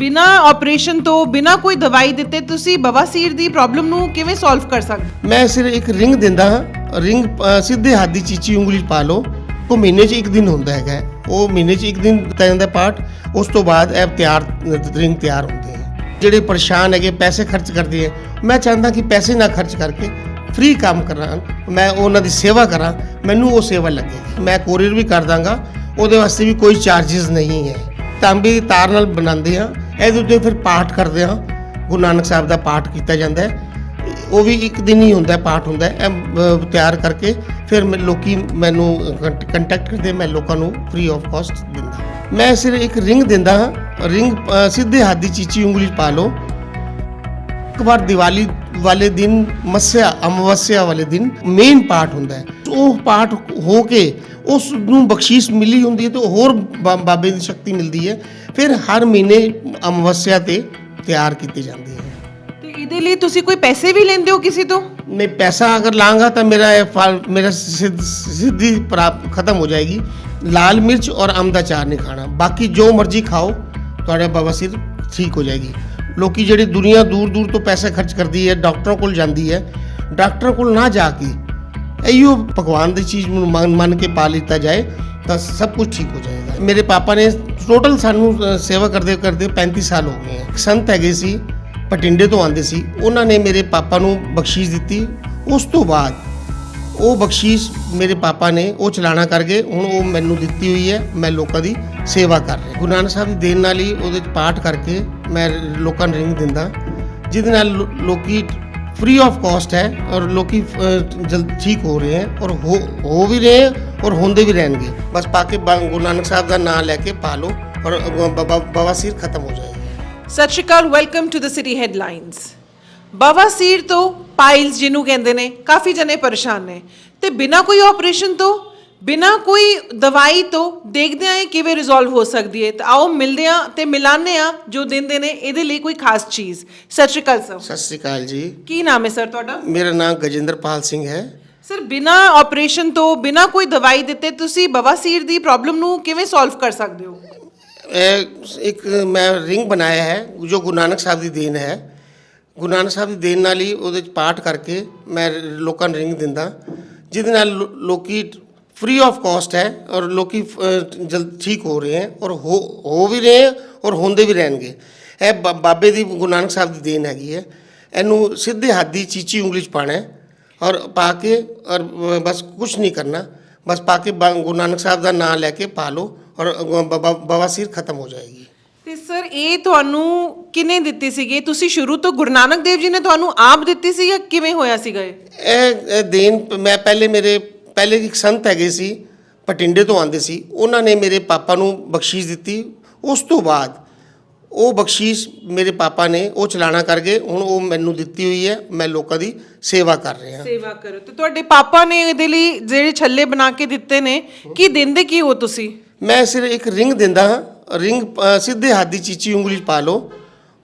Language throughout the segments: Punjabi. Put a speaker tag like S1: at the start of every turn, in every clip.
S1: ਬਿਨਾ ਆਪਰੇਸ਼ਨ ਤੋਂ ਬਿਨਾ ਕੋਈ ਦਵਾਈ ਦਿੱਤੇ ਤੁਸੀਂ ਬਵਾਸੀਰ ਦੀ ਪ੍ਰੋਬਲਮ ਨੂੰ ਕਿਵੇਂ ਸੋਲਵ ਕਰ ਸਕਦੇ?
S2: ਮੈਂ ਸਿਰ ਇੱਕ ਰਿੰਗ ਦਿੰਦਾ ਹਾਂ। ਰਿੰਗ ਅ, ਸਿੱਧੇ ਹੱਥ ਦੀ ਚੀਚੀ ਉਂਗਲੀ 'ਚ ਪਾ ਲਓ। ਉਹ ਮਹੀਨੇ 'ਚ ਇੱਕ ਦਿਨ ਹੁੰਦਾ ਹੈਗਾ। ਉਹ ਮਹੀਨੇ 'ਚ ਇੱਕ ਦਿਨ ਦਿੱਤਾ ਜਾਂਦਾ ਪਾਠ। ਉਸ ਤੋਂ ਬਾਅਦ ਇਹ ਤਿਆਰ ਰਿੰਗ ਤਿਆਰ ਹੁੰਦੇ ਹੈ ਜਿਹੜੇ ਪਰੇਸ਼ਾਨ ਹੈਗੇ ਪੈਸੇ ਖਰਚ ਕਰਦੇ ਹੈ ਮੈਂ ਚਾਹੁੰਦਾ ਕਿ ਪੈਸੇ ਨਾ ਖਰਚ ਕਰਕੇ ਫ੍ਰੀ ਕੰਮ ਕਰਾਂ। ਮੈਂ ਉਹਨਾਂ ਦੀ ਸੇਵਾ ਕਰਾਂ। ਮੈਨੂੰ ਉਹ ਸੇਵਾ ਲੱਗੇਗੀ ਮੈਂ ਕੋਰੀਅਰ ਵੀ ਕਰ ਦਾਂਗਾ। ਉਹਦੇ ਵਾਸਤੇ ਵੀ ਕੋਈ ਚਾਰजेस ਨਹੀਂ ਹੈ। ਤਾਂਬੇ ਦੀ ਤਾਰ ਨਾਲ ਬਣਾਉਂਦੇ ਆ। ਇਹਦੇ ਉੱਤੇ ਫਿਰ ਪਾਠ ਕਰਦੇ ਆ ਗੁਰੂ ਨਾਨਕ ਸਾਹਿਬ ਦਾ ਪਾਠ ਕੀਤਾ ਜਾਂਦਾ ਹੈ। ਉਹ ਵੀ ਇੱਕ ਦਿਨ ਹੀ ਹੁੰਦਾ ਪਾਠ ਹੁੰਦਾ ਇਹ ਤਿਆਰ ਕਰਕੇ ਫਿਰ ਮੈਂ- ਲੋਕੀ ਮੈਨੂੰ ਕੰਟੈਕਟ ਕਰਦੇ, ਮੈਂ ਲੋਕਾਂ ਨੂੰ ਫ੍ਰੀ ਆਫ ਕਾਸਟ ਦਿੰਦਾ ਮੈਂ ਸਿਰਫ ਇੱਕ ਰਿੰਗ ਦਿੰਦਾ ਹਾਂ। ਰਿੰਗ ਸਿੱਧੇ ਹੱਥ ਦੀ ਚੀਚੀ ਉਂਗਲੀ 'ਚ ਪਾ ਲਓ। ਇੱਕ ਵਾਰ ਦੀਵਾਲੀ ਵਾਲੇ ਦਿਨ, ਮੱਸਿਆ, ਅਮਾਵਸਿਆ ਵਾਲੇ ਦਿਨ ਮੇਨ ਪਾਠ ਹੁੰਦਾ ਹੈ। ਉਹ ਪਾਠ ਹੋ ਕੇ ਉਸ ਨੂੰ ਬਖਸ਼ੀਸ਼ ਮਿਲੀ ਹੁੰਦੀ ਹੈ ਤੇ ਹੋਰ ਬਾ- ਬਾਬੇ ਦੀ ਸ਼ਕਤੀ ਮਿਲਦੀ ਹੈ ਫਿਰ ਹਰ ਮਹੀਨੇ ਅਮਾਵਸਿਆ ਤੇ ਤਿਆਰ ਕੀਤੀ ਜਾਂਦੀ ਹੈ
S1: ਤੇ ਇਹਦੇ ਲਈ ਤੁਸੀਂ ਕੋਈ ਪੈਸੇ ਵੀ ਲੈਂਦੇ ਹੋ ਕਿਸੇ ਤੋਂ
S2: नहीं पैसा अगर लाऊंगा तो मेरा ये फाल मेरा सिद्ध सिद्धि प्राप्त खत्म हो जाएगी लाल मिर्च और अमदा चार नहीं खाना बाकी जो मर्जी खाओ ਤੁਹਾਡਾ ਬਵਾਸੀਰ ਠੀਕ ਹੋ ਜਾਏਗੀ ਲੋਕੀ ਜਿਹੜੀ ਦੁਨੀਆ ਦੂਰ ਦੂਰ ਤੋਂ ਪੈਸੇ ਖਰਚ ਕਰਦੀ ਹੈ ਡਾਕਟਰਾਂ ਕੋਲ ਜਾਂਦੀ ਹੈ ਡਾਕਟਰ ਕੋਲ ਨਾ ਜਾ ਕੇ ਇਹੀਓ ਭਗਵਾਨ ਦੀ ਚੀਜ਼ ਨੂੰ ਮੰਨ ਮੰਨ ਕੇ ਪਾ ਲਿੱਤਾ ਜਾਏ ਤਾਂ ਸਭ ਕੁਝ ਠੀਕ ਹੋ ਜਾਏਗਾ। ਮੇਰੇ ਪਾਪਾ ਨੇ ਟੋਟਲ ਸਾਨੂੰ ਸੇਵਾ ਕਰਦੇ ਕਰਦੇ 35 ਸਾਲ ਹੋ ਗਏ ਹੈ। ਇੱਕ ਸੰਤ ਹੈਗੇ ਸੀ ਪਟਿੰਡੇ ਤੋਂ ਆਉਂਦੇ ਸੀ। ਉਹਨਾਂ ਨੇ ਮੇਰੇ ਪਾਪਾ ਨੂੰ ਬਖਸ਼ੀਸ਼ ਦਿੱਤੀ। ਉਸ ਤੋਂ ਬਾਅਦ ਉਹ ਬਖਸ਼ੀਸ਼ ਮੇਰੇ ਪਾਪਾ ਨੇ, ਉਹ ਚਲਾਣਾ ਕਰ ਗਏ। ਹੁਣ ਉਹ ਮੈਨੂੰ ਦਿੱਤੀ ਹੋਈ ਹੈ। ਮੈਂ ਲੋਕਾਂ ਦੀ ਸੇਵਾ ਕਰ ਰਿਹਾ। ਗੁਰੂ ਨਾਨਕ ਸਾਹਿਬ ਦੀ ਦੇਣ ਨਾਲ ਹੀ ਉਹਦੇ ਚ ਪਾਠ ਕਰਕੇ ਮੈਂ ਲੋਕਾਂ ਨੂੰ ਰਿੰਗ ਦਿੰਦਾ। ਜਿਹਦੇ ਨਾਲ ਲੋ- ਲੋਕੀ ਫ੍ਰੀ ਆਫ ਕਾਸਟ ਹੈ ਔਰ ਲੋਕੀ ਅ, ਠੀਕ ਹੋ ਰਹੇ ਹੈ ਔਰ ਹੋ ਹੋ ਵੀ ਰਹੇ ਹੈ ਔਰ ਹੁੰਦੇ ਵੀ ਰਹਿਣਗੇ। ਬਸ ਪਾ ਕੇ ਬਾ- ਗੁਰੂ ਨਾਨਕ ਸਾਹਿਬ ਦਾ ਨਾਮ ਲੈ ਕੇ ਪਾ ਲਓ ਔਰ ਬ- ਬਵਾਸੀਰ ਖਤਮ ਹੋ ਜਾਏਗੀ
S1: Sat Sri Akal welcome to the city headlines ਬਵਾਸੀਰ ਤੋਂ ਪਾਈਲਸ ਜਿਹਨੂੰ ਕਹਿੰਦੇ ਨੇ ਕਾਫੀ ਜਣੇ ਪਰੇਸ਼ਾਨ ਨੇ। ਤੇ ਬਿਨਾ ਕੋਈ ਆਪਰੇਸ਼ਨ ਤੋਂ ਬਿਨਾ ਕੋਈ ਦਵਾਈ ਤੋਂ ਦੇਖਦੇ ਆਂ ਇਹ ਕਿਵੇਂ ਰਿਜ਼ੋਲਵ ਹੋ ਸਕਦੀ ਹੈ। ਤਾਂ ਆਓ ਮਿਲਦੇ ਆਂ ਤੇ ਮਿਲਾਨੇ ਆ ਜੋ ਦਿੰਦੇ ਨੇ ਇਹਦੇ ਲਈ ਕੋਈ ਖਾਸ ਚੀਜ਼। ਸਤਿ ਸ਼੍ਰੀ ਅਕਾਲ ਸਰ।
S2: ਸਤਿ ਸ੍ਰੀ ਅਕਾਲ ਜੀ।
S1: ਕੀ ਨਾਮ ਹੈ ਸਰ ਤੁਹਾਡਾ?
S2: ਮੇਰਾ ਨਾਮ ਗਜਿੰਦਰਪਾਲ ਸਿੰਘ ਹੈ।
S1: ਸਰ ਬਿਨਾ ਆਪਰੇਸ਼ਨ ਤੋਂ ਬਿਨਾ ਕੋਈ ਦਵਾਈ ਦਿੱਤੇ ਤੁਸੀਂ ਬਵਾਸੀਰ ਦੀ ਪ੍ਰੋਬਲਮ ਨੂੰ ਕਿਵੇਂ ਸੋਲਵ ਕਰ ਸਕਦੇ ਹੋ?
S2: ਇਹ ਇੱਕ ਮੈਂ ਰਿੰਗ ਬਣਾਇਆ ਹੈ ਜੋ ਗੁਰੂ ਨਾਨਕ ਸਾਹਿਬ ਦੀ ਦੇਣ ਹੈ। ਗੁਰੂ ਨਾਨਕ ਸਾਹਿਬ ਦੀ ਦੇਣ ਨਾਲ ਹੀ ਉਹਦੇ ਚ ਪਾਠ ਕਰਕੇ ਮੈਂ ਲੋਕਾਂ ਨੂੰ ਰਿੰਗ ਦਿੰਦਾ। ਜਿਹਦੇ ਨਾਲ ਲੋ- ਲੋਕੀ ਫ੍ਰੀ ਆਫ ਕਾਸਟ ਹੈ ਔਰ ਲੋਕੀ ਅ, ਜਲਦ ਠੀਕ ਹੋ ਰਹੇ ਹੈ ਔਰ ਹੋ ਹੋ ਵੀ ਰਹੇ ਹੈ ਔਰ ਹੁੰਦੇ ਵੀ ਰਹਿਣਗੇ। ਇਹ ਬਾ- ਬਾਬੇ ਦੀ ਗੁਰੂ ਨਾਨਕ ਸਾਹਿਬ ਦੀ ਦੇਣ ਹੈਗੀ ਹੈ। ਇਹਨੂੰ ਸਿੱਧੇ ਹੱਥ ਦੀ ਚੀਚੀ ਉਂਗਲੀ ਚ ਪਾਣਾ ਹੈ ਔਰ ਪਾ ਕੇ ਔਰ ਬ- ਬਸ ਕੁਝ ਨਹੀਂ ਕਰਨਾ। ਬਸ ਪਾ ਕੇ ਬਾ- ਗੁਰੂ ਨਾਨਕ ਸਾਹਿਬ ਦਾ ਨਾਮ ਲੈ ਕੇ ਪਾ ਲਓ ਔਰ ਬ- ਬ- ਬਵਾਸੀਰ ਖਤਮ ਹੋ ਜਾਏਗੀ।
S1: ਤੇ ਸਰ ਇਹ ਤੁਹਾਨੂੰ ਕਿਨੇ ਦਿੱਤੀ ਸੀਗੀ? ਤੁਸੀਂ ਸ਼ੁਰੂ ਤੋਂ ਗੁਰੂ ਨਾਨਕ ਦੇਵ ਜੀ ਨੇ ਤੁਹਾਨੂੰ ਆਪ ਦਿੱਤੀ ਸੀ ਜਾਂ ਕਿਵੇਂ ਹੋਇਆ ਸੀਗਾ ਇਹ?
S2: ਇਹ ਇਹ ਦੇਣ ਮੈਂ ਪਹਿਲੇ ਮੇਰੇ ਪਹਿਲੇ ਇੱਕ ਸੰਤ ਹੈਗੇ ਸੀ ਪਟਿੰਡੇ ਤੋਂ ਆਉਂਦੇ ਸੀ ਉਹਨਾਂ ਨੇ ਮੇਰੇ ਪਾਪਾ ਨੂੰ ਬਖਸ਼ੀਸ਼ ਦਿੱਤੀ। ਉਸ ਤੋਂ ਬਾਅਦ ਉਹ ਬਖਸ਼ੀਸ਼ ਮੇਰੇ ਪਾਪਾ ਨੇ ਉਹ ਚਲਾਣਾ ਕਰ ਗਏ ਹੁਣ ਉਹ ਮੈਨੂੰ ਦਿੱਤੀ ਹੋਈ ਹੈ ਮੈਂ ਲੋਕਾਂ ਦੀ ਸੇਵਾ ਕਰ ਰਿਹਾ
S1: ਸੇਵਾ ਕਰੋ। ਤੇ ਤੁਹਾਡੇ ਪਾਪਾ ਨੇ ਇਹਦੇ ਲਈ ਜਿਹੜੇ ਛੱਲੇ ਬਣਾ ਕੇ ਦਿੱਤੇ ਨੇ ਕੀ ਦਿੰਦੇ ਕੀ ਹੋ ਤੁਸੀਂ?
S2: ਮੈਂ ਸਿਰ ਇੱਕ ਰਿੰਗ ਦਿੰਦਾ ਹਾਂ। ਰਿੰਗ ਸਿੱਧੇ ਹੱਥ ਦੀ ਚੀਚੀ ਉਂਗਲੀ 'ਚ ਪਾ ਲਓ।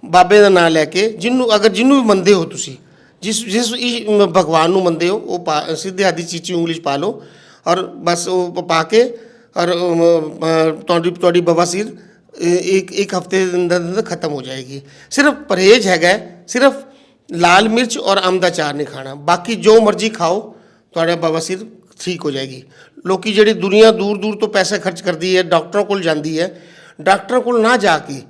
S2: ਬਾਬੇ ਦਾ ਨਾਮ ਲੈ ਕੇ ਜਿਹਨੂੰ ਅਗਰ ਜਿਹਨੂੰ ਵੀ ਮੰਨਦੇ ਹੋ ਤੁਸੀਂ। ਜਿਸ ਜਿਸ ਈ- ਭਗਵਾਨ ਨੂੰ ਮੰਨਦੇ ਹੋ ਉਹ ਪਾ- ਸਿੱਧੇ ਹੱਥ ਚੀਚੀ ਉਂਗਲੀ 'ਚ ਪਾ ਲਓ ਔਰ ਬਸ ਉਹ ਪਾ ਕੇ ਔਰ ਤੁਹਾਡੀ ਤੁਹਾਡੀ ਬਵਾਸੀਰ ਅ, ਇੱਕ ਇੱਕ ਹਫ਼ਤੇ ਦੇ ਅੰਦਰ ਅੰਦਰ ਖਤਮ ਹੋ ਜਾਏਗੀ। ਸਿਰਫ ਪਰਹੇਜ਼ ਹੈਗਾ ਸਿਰਫ ਲਾਲ ਮਿਰਚ ਔਰ ਅੰਬ ਦਾ ਚਾਰ ਨਹੀਂ ਖਾਣਾ। ਬਾਕੀ ਜੋ ਮਰਜ਼ੀ ਖਾਓ ਤੁਹਾਡਾ ਬਵਾਸੀਰ ਠੀਕ ਹੋ ਜਾਏਗੀ। ਲੋਕੀ ਜਿਹੜੀ ਦੁਨੀਆ ਦੂਰ ਦੂਰ ਤੋਂ ਪੈਸਾ ਖਰਚ ਕਰਦੀ ਹੈ ਡਾਕਟਰਾਂ ਕੋਲ ਜਾਂਦੀ ਹੈ ਡਾਕਟਰਾਂ ਕੋਲ ਨਾ ਜਾ ਕੇ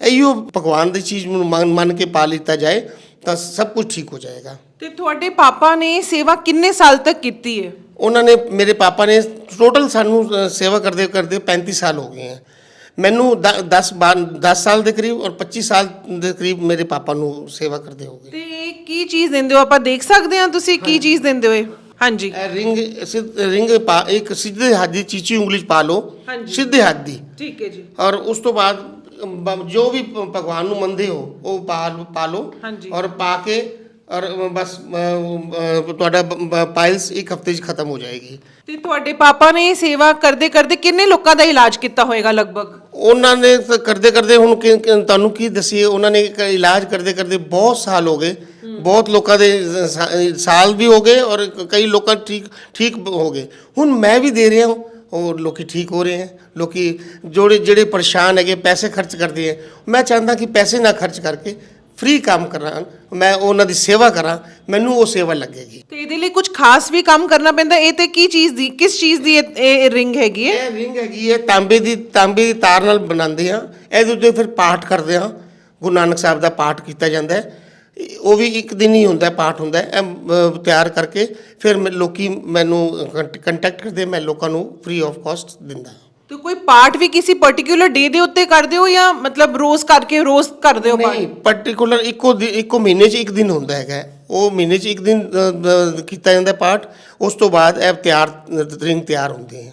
S2: ਇਹੀਓ ਭਗਵਾਨ ਦੀ ਚੀਜ਼ ਨੂੰ ਮੰਨ ਮੰਨ ਕੇ ਪਾ ਲਿੱਤਾ ਜਾਏ। ਤਾਂ ਸਭ ਕੁਝ ਠੀਕ ਹੋ ਜਾਏਗਾ।
S1: ਤੇ ਤੁਹਾਡੇ ਪਾਪਾ ਨੇ ਸੇਵਾ ਕਿੰਨੇ ਸਾਲ ਤੱਕ ਕੀਤੀ ਹੈ
S2: ਉਹਨਾਂ ਨੇ ਮੇਰੇ ਪਾਪਾ ਨੇ ਟੋਟਲ ਸਾਨੂੰ ਅ, ਸੇਵਾ ਕਰਦੇ ਕਰਦੇ 35 ਸਾਲ ਹੋ ਗਏ ਹੈ ਮੈਨੂੰ 10 10 ਸਾਲ ਦੇ ਕਰੀਬ ਔਰ 25 ਸਾਲ ਦੇ ਕਰੀਬ ਮੇਰੇ ਪਾਪਾ ਨੂੰ ਸੇਵਾ ਕਰਦੇ ਹੋ ਗਏ।
S1: ਤੇ ਕੀ ਚੀਜ਼ ਦਿੰਦੇ ਹੋ? ਆਪਾਂ ਦੇਖ ਸਕਦੇ ਹਾਂ ਤੁਸੀਂ ਕੀ ਚੀਜ਼ ਦਿੰਦੇ ਹੋ ਇਹ? ਹਾਂਜੀ।
S2: ਇਹ ਰਿੰਗ ਸਿੱਧ- ਰਿੰਗ ਪਾ ਇੱਕ ਸਿੱਧੇ ਹੱਥ ਦੀ ਚੀਚੀ ਉਂਗਲੀ 'ਚ ਪਾ ਲਓ।
S1: ਹਾਂਜੀ।
S2: ਸਿੱਧੇ ਹੱਥ ਦੀ।
S1: ਠੀਕ ਹੈ ਜੀ।
S2: ਔਰ ਉਸ ਤੋਂ ਬਾਅਦ ਜੋ ਵੀ ਭਗਵਾਨ ਨੂੰ ਮੰਨਦੇ ਹੋ ਉਹ ਪਾ ਪਾ ਲਓ। ਔਰ ਪਾ ਕੇ ਔਰ ਬਸ ਤੁਹਾਡਾ ਪਾਇਲਸ ਇੱਕ ਹਫ਼ਤੇ 'ਚ ਖਤਮ ਹੋ ਜਾਏਗੀ।
S1: ਤੇ ਤੁਹਾਡੇ ਪਾਪਾ ਨੇ ਸੇਵਾ ਕਰਦੇ ਕਰਦੇ ਕਿੰਨੇ ਲੋਕਾਂ ਦਾ ਇਲਾਜ ਕੀਤਾ ਹੋਏਗਾ ਲਗਭਗ?
S2: ਉਹਨਾਂ ਨੇ ਕਰਦੇ ਕਰਦੇ ਹੁਣ ਤੁਹਾਨੂੰ ਕੀ ਦਸੀਏ ਉਹਨਾਂ ਨੇ ਇਲਾਜ ਕਰਦੇ ਕਰਦੇ ਬਹੁਤ ਸਾਲ ਹੋ ਗਏ। ਬਹੁਤ ਲੋਕਾਂ ਦੇ ਸਾਲ ਵੀ ਹੋ ਗਏ ਔਰ ਕਈ ਲੋਕਾਂ ਠੀਕ ਠੀਕ ਹੋ ਗਏ। ਹੁਣ ਮੈਂ ਵੀ ਦੇ ਰਿਹਾ ਹਾਂ। ਉਹ ਲੋਕੀ ਠੀਕ ਹੋ ਰਹੇ ਹੈ ਲੋਕੀ ਜਿਹੜੇ ਜਿਹੜੇ ਪਰੇਸ਼ਾਨ ਹੈਗੇ ਪੈਸੇ ਖਰਚ ਕਰਦੇ ਹੈ ਮੈਂ ਚਾਹੁੰਦਾ ਕਿ ਪੈਸੇ ਨਾ ਖਰਚ ਕਰਕੇ ਫ੍ਰੀ ਕੰਮ ਕਰਾਂ ਮੈਂ ਉਹਨਾਂ ਦੀ ਸੇਵਾ ਕਰਾਂ ਮੈਨੂੰ ਉਹ ਸੇਵਾ ਲੱਗੇਗੀ।
S1: ਤੇ ਇਹਦੇ ਲਈ ਕੁਝ ਖਾਸ ਵੀ ਕੰਮ ਕਰਨਾ ਪੈਂਦਾ ਇਹ ਤੇ ਕੀ ਚੀਜ਼ ਦੀ ਕਿਸ ਚੀਜ਼ ਦੀ ਇਹ- ਇਹ ਰਿੰਗ ਹੈਗੀ ਹੈ?
S2: ਇਹ ਰਿੰਗ ਹੈਗੀ ਹੈ ਤਾਂਬੇ ਦੀ ਤਾਂਬੇ ਦੀ ਤਾਰ ਨਾਲ ਬਣਾਉਂਦੇ ਆ ਇਹਦੇ ਉੱਤੇ ਫਿਰ ਪਾਠ ਕਰਦੇ ਆ ਗੁਰੂ ਨਾਨਕ ਸਾਹਿਬ ਦਾ ਪਾਠ ਕੀਤਾ ਜਾਂਦਾ ਹੈ। ਉਹ ਵੀ ਇੱਕ ਦਿਨ ਹੀ ਹੁੰਦਾ ਪਾਠ ਹੁੰਦਾ ਤਿਆਰ ਕਰਕੇ ਫਿਰ ਲੋਕੀ ਮੈਨੂੰ ਕੰਟੈਕਟ ਕਰਦੇ ਮੈਂ ਲੋਕਾਂ ਨੂੰ ਫ੍ਰੀ ਆਫ ਕਾਸਟ ਦਿੰਦਾ
S1: ਤੇ ਕੋਈ ਪਾਰਟ ਵੀ ਕਿਸੇ ਪਾਰਟਿਕੂਲਰ ਡੇ ਦੇ ਉੱਤੇ ਕਰਦੇ ਹੋ ਜਾਂ ਮਤਲਬ ਰੋਜ਼ ਕਰਕੇ ਰੋਜ਼ ਕਰਦੇ ਹੋ
S2: ਨਹੀਂ ਪਾਰਟਿਕੂਲਰ ਇੱਕੋ ਇੱਕੋ ਮਹੀਨੇ 'ਚ ਇੱਕ ਦਿਨ ਹੁੰਦਾ ਹੈਗਾ ਉਹ ਮਹੀਨੇ 'ਚ ਇੱਕ ਦਿਨ ਕੀਤਾ ਜਾਂਦਾ ਪਾਠ। ਉਸ ਤੋਂ ਬਾਅਦ ਇਹ ਤਿਆਰ ਰਿੰਗ ਤਿਆਰ ਹੁੰਦੇ ਹੈ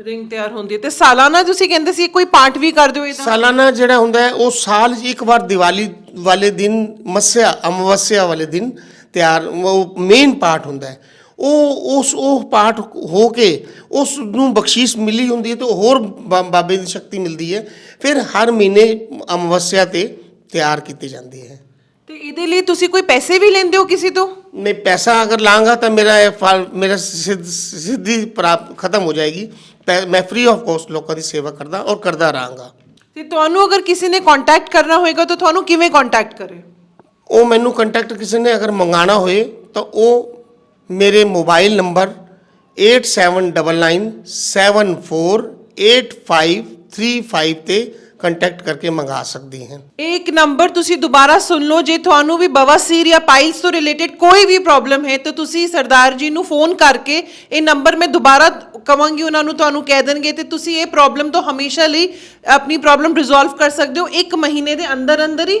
S1: ਰਿੰਗ ਤਿਆਰ ਹੁੰਦੀ ਹੈ ਤੇ ਸਾਲਾਨਾ ਤੁਸੀਂ ਕਹਿੰਦੇ ਸੀ ਕੋਈ ਪਾਰਟ ਵੀ ਕਰਦੇ ਹੋ ਇਹਦਾ?
S2: ਸਾਲਾਨਾ ਜਿਹੜਾ ਹੁੰਦਾ ਹੈ ਉਹ ਸਾਲ 'ਚ ਇੱਕ ਵਾਰ ਦੀਵਾਲੀ ਵਾਲੇ ਦਿਨ ਮੱਸਿਆ ਅਮਾਵਸਿਆ ਵਾਲੇ ਦਿਨ ਤਿਆਰ ਉਹ ਮੇਨ ਪਾਰਟ ਹੁੰਦਾ ਹੈ। ਉਹ ਉਸ ਉਹ ਪਾਠ ਹੋ ਕੇ ਉਸ ਨੂੰ ਬਖਸ਼ੀਸ਼ ਮਿਲੀ ਹੁੰਦੀ ਹੈ ਤੇ ਹੋਰ ਬਾਬੇ ਦੀ ਸ਼ਕਤੀ ਮਿਲਦੀ ਹੈ। ਫਿਰ ਹਰ ਮਹੀਨੇ ਅਮਾਵਸਿਆ ਤੇ ਤਿਆਰ ਕੀਤੀ ਜਾਂਦੀ ਹੈ।
S1: ਤੇ ਇਹਦੇ ਲਈ ਤੁਸੀਂ ਕੋਈ ਪੈਸੇ ਵੀ ਲੈਂਦੇ ਹੋ ਕਿਸੇ ਤੋਂ?
S2: ਮੈਂ ਪੈਸਾ ਅਗਰ ਲਾਂਗਾ ਤਾਂ ਮੇਰਾ ਮੇਰਾ ਸਿੱਧ- ਪ੍ਰਾਪਤ ਖਤਮ ਹੋ ਜਾਏਗੀ। ਮੈਂ ਫ੍ਰੀ ਆਫ ਕੋਸਟ ਲੋਕਾਂ ਦੀ ਸੇਵਾ ਕਰਦਾ ਔਰ ਕਰਦਾ ਰਹਾਂਗਾ।
S1: ਤੇ ਤੁਹਾਨੂੰ ਅਗਰ ਕਿਸੇ ਨੇ ਕੰਟੈਕਟ ਕਰਨਾ ਹੋਏਗਾ, ਤਾਂ ਤੁਹਾਨੂੰ ਕਿਵੇਂ ਕੰਟੈਕਟ ਕਰੇ?
S2: ਉਹ ਮੈਨੂੰ ਕੰਟੈਕਟ ਕਿਸੇ ਨੇ ਅਗਰ ਮੰਗਾਣਾ ਹੋਏ, ਤਾਂ ਉਹ ਮੇਰੇ ਮੋਬਾਈਲ ਨੰਬਰ 8799748535 ਤੇ ਕੰਟੈਕਟ ਕਰਕੇ ਮੰਗਾ ਸਕਦੇ ਹਨ
S1: ਇੱਕ ਨੰਬਰ ਤੁਸੀਂ ਦੁਬਾਰਾ ਸੁਣ ਲਓ ਜੇ ਤੁਹਾਨੂੰ ਵੀ ਬਵਾਸੀਰ ਜਾਂ ਪਾਈਲਸ ਤੋਂ ਰਿਲੇਟਡ ਕੋਈ ਵੀ ਪ੍ਰੋਬਲਮ ਹੈ ਤਾਂ ਤੁਸੀਂ ਸਰਦਾਰ ਜੀ ਨੂੰ ਫੋਨ ਕਰਕੇ ਇਹ ਨੰਬਰ ਮੈਂ ਦੁਬਾਰਾ ਕਵਾਂਗੀ ਉਹਨਾਂ ਨੂੰ ਤੁਹਾਨੂੰ ਕਹਿ ਦੇਣਗੇ ਤੇ ਤੁਸੀਂ ਇਹ ਪ੍ਰੋਬਲਮ ਤੋਂ ਹਮੇਸ਼ਾ ਲਈ ਆਪਣੀ ਪ੍ਰੋਬਲਮ ਰਿਜ਼ੋਲਵ ਕਰ ਸਕਦੇ ਹੋ। ਇੱਕ ਮਹੀਨੇ ਦੇ ਅੰਦਰ ਅੰਦਰ ਹੀ?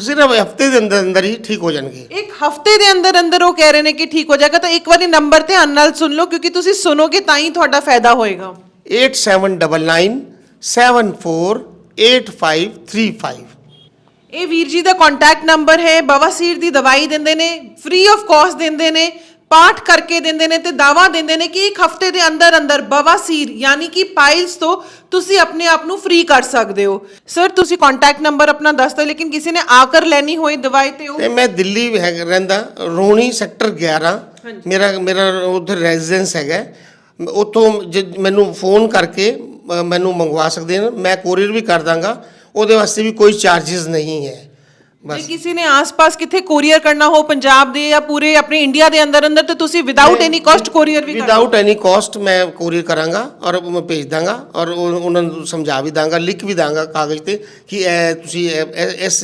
S2: ਸਿਰਫ ਹਫ਼ਤੇ ਦੇ ਅੰਦਰ ਅੰਦਰ ਹੀ ਠੀਕ ਹੋ ਜਾਣਗੇ।
S1: ਇੱਕ ਹਫ਼ਤੇ ਦੇ ਅੰਦਰ ਅੰਦਰ ਉਹ ਕਹਿ ਰਹੇ ਨੇ ਕਿ ਠੀਕ ਹੋ ਜਾਏਗਾ ਤਾਂ ਇੱਕ ਵਾਰੀ ਨੰਬਰ ਧਿਆਨ ਨਾਲ ਸੁਣ ਲਓ ਕਿਉਂਕਿ ਤੁਸੀਂ ਸੁਣੋਗੇ ਤਾਂ ਹੀ ਤੁਹਾਡਾ ਫਾਇਦਾ ਹੋਏਗਾ।
S2: 8799748535
S1: ਇਹ ਵੀਰ ਜੀ ਦਾ ਕੰਟੈਕਟ ਨੰਬਰ ਹੈ ਬਵਾਸੀਰ ਦੀ ਦਵਾਈ ਦਿੰਦੇ ਨੇ ਫ੍ਰੀ ਆਫ ਕਾਸਟ ਦਿੰਦੇ ਨੇ ਪਾਠ ਕਰਕੇ ਦਿੰਦੇ ਨੇ ਤੇ ਦਾਵਾ ਦਿੰਦੇ ਨੇ ਕਿ ਇੱਕ ਹਫ਼ਤੇ ਦੇ ਅੰਦਰ ਅੰਦਰ ਬਵਾਸੀਰ ਯਾਨੀ ਕਿ ਪਾਈਲਸ ਤੋਂ ਤੁਸੀਂ ਆਪਣੇ ਆਪ ਨੂੰ ਫ੍ਰੀ ਕਰ ਸਕਦੇ ਹੋ। ਸਰ ਤੁਸੀਂ ਕੰਟੈਕਟ ਨੰਬਰ ਆਪਣਾ ਦੱਸ ਦਿਓ ਲੇਕਿਨ ਕਿਸੇ ਨੇ ਆ ਕਰ ਲੈਣੀ ਹੋਈ ਦਵਾਈ ਤੇ ਉਹ
S2: ਤੇ ਮੈਂ ਦਿੱਲੀ ਹੈਗਾ ਰਹਿੰਦਾ ਰੋਣੀ ਸੈਕਟਰ 11 ਮੇਰਾ ਮੇਰਾ ਉਧਰ ਰੈਜ਼ੀਡੈਂਸ ਹੈਗਾ। ਉੱਥੋਂ ਜੇ ਮੈਨੂੰ ਫੋਨ ਕਰਕੇ ਮੈਨੂੰ ਮੰਗਵਾ ਸਕਦੇ ਨੇ ਮੈਂ ਕੋਰੀਅਰ ਵੀ ਕਰ ਦਾਂਗਾ ਉਹਦੇ ਵਾਸਤੇ ਵੀ ਕੋਈ ਚਾਰजेस ਨਹੀਂ ਹੈ।
S1: ਜੇ
S2: ਬਸ।
S1: ਕਿਸੇ ਨੇ ਆਸ-ਪਾਸ ਕਿੱਥੇ ਕੋਰੀਅਰ ਕਰਨਾ ਹੋ ਪੰਜਾਬ ਦੇ ਜਾਂ ਪੂਰੇ ਆਪਣੇ ਇੰਡੀਆ ਦੇ ਅੰਦਰ ਅੰਦਰ ਤਾਂ ਤੁਸੀਂ ਵਿਦਆਊਟ ਐਨੀ ਕਾਸਟ ਕੋਰੀਅਰ ਵੀ ਕਰ
S2: ਵਿਦਆਊਟ ਐਨੀ ਕਾਸਟ ਮੈਂ ਕੋਰੀਅਰ ਕਰਾਂਗਾ ਔਰ ਮੈਂ ਭੇਜ ਦਾਂਗਾ ਔਰ ਉਹ- ਉਹਨਾਂ ਨੂੰ ਸਮਝਾ ਵੀ ਦਾਂਗਾ ਲਿਖ ਵੀ ਦਾਂਗਾ ਕਾਗਜ਼ ਤੇ ਕਿ ਇਹ ਤੁਸੀਂ ਇਹ- ਇਹ- ਇਸ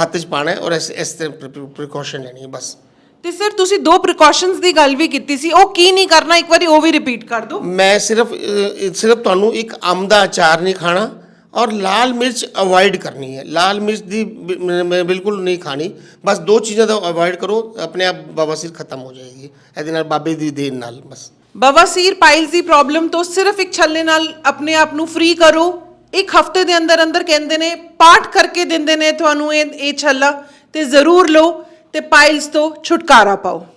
S2: ਹੱਥ 'ਚ ਪਾਣਾ ਔਰ ਇਸ ਇਸ ਤੇ ਪ੍ਰੀਕਾਸ਼ਨ ਲੈਣੀ ਹੈ ਬਸ।
S1: ਤੇ ਸਰ ਤੁਸੀਂ ਦੋ ਪ੍ਰੀਕਾਸ਼ਨਸ ਦੀ ਗੱਲ ਵੀ ਕੀਤੀ ਸੀ ਉਹ ਕੀ ਨਹੀਂ ਕਰਨਾ ਇੱਕ ਵਾਰੀ ਉਹ ਵੀ ਰਿਪੀਟ ਕਰ ਦਿਓ।
S2: ਮੈਂ ਸਿਰਫ ਅ, ਸਿਰਫ ਤੁਹਾਨੂੰ ਇੱਕ ਅੰਬ ਦਾ ਅਚਾਰ ਨਹੀਂ ਖਾਣਾ ਔਰ ਲਾਲ ਮਿਰਚ ਅਵੋਇਡ ਕਰਨੀ ਹੈ। ਲਾਲ ਮਿਰਚ ਦੀ ਬਿ- ਮੈਂ- ਮੈਂ ਬਿਲਕੁਲ ਨਹੀਂ ਖਾਣੀ। ਬਸ ਦੋ ਚੀਜ਼ਾਂ ਦਾ ਅਵੋਇਡ ਕਰੋ ਆਪਣੇ ਆਪ ਬਵਾਸੀਰ ਖਤਮ ਹੋ ਜਾਏਗੀ। ਇਹਦੇ ਨਾਲ ਬਾਬੇ ਦੀ ਦੇਣ ਨਾਲ ਬਸ।
S1: ਬਵਾਸੀਰ ਪਾਈਲਸ ਦੀ ਪ੍ਰੋਬਲਮ ਤੋਂ ਸਿਰਫ ਇੱਕ ਛੱਲੇ ਨਾਲ ਆਪਣੇ ਆਪ ਨੂੰ ਫ੍ਰੀ ਕਰੋ। ਇੱਕ ਹਫ਼ਤੇ ਦੇ ਅੰਦਰ ਅੰਦਰ ਕਹਿੰਦੇ ਨੇ ਪਾਠ ਕਰਕੇ ਦਿੰਦੇ ਨੇ ਤੁਹਾਨੂੰ ਇਹ ਇਹ ਛੱਲਾ ਤੇ ਜ਼ਰੂਰ ਲਓ। ਤੇ ਪਾਈਲਸ ਤੋਂ ਛੁਟਕਾਰਾ ਪਾਓ।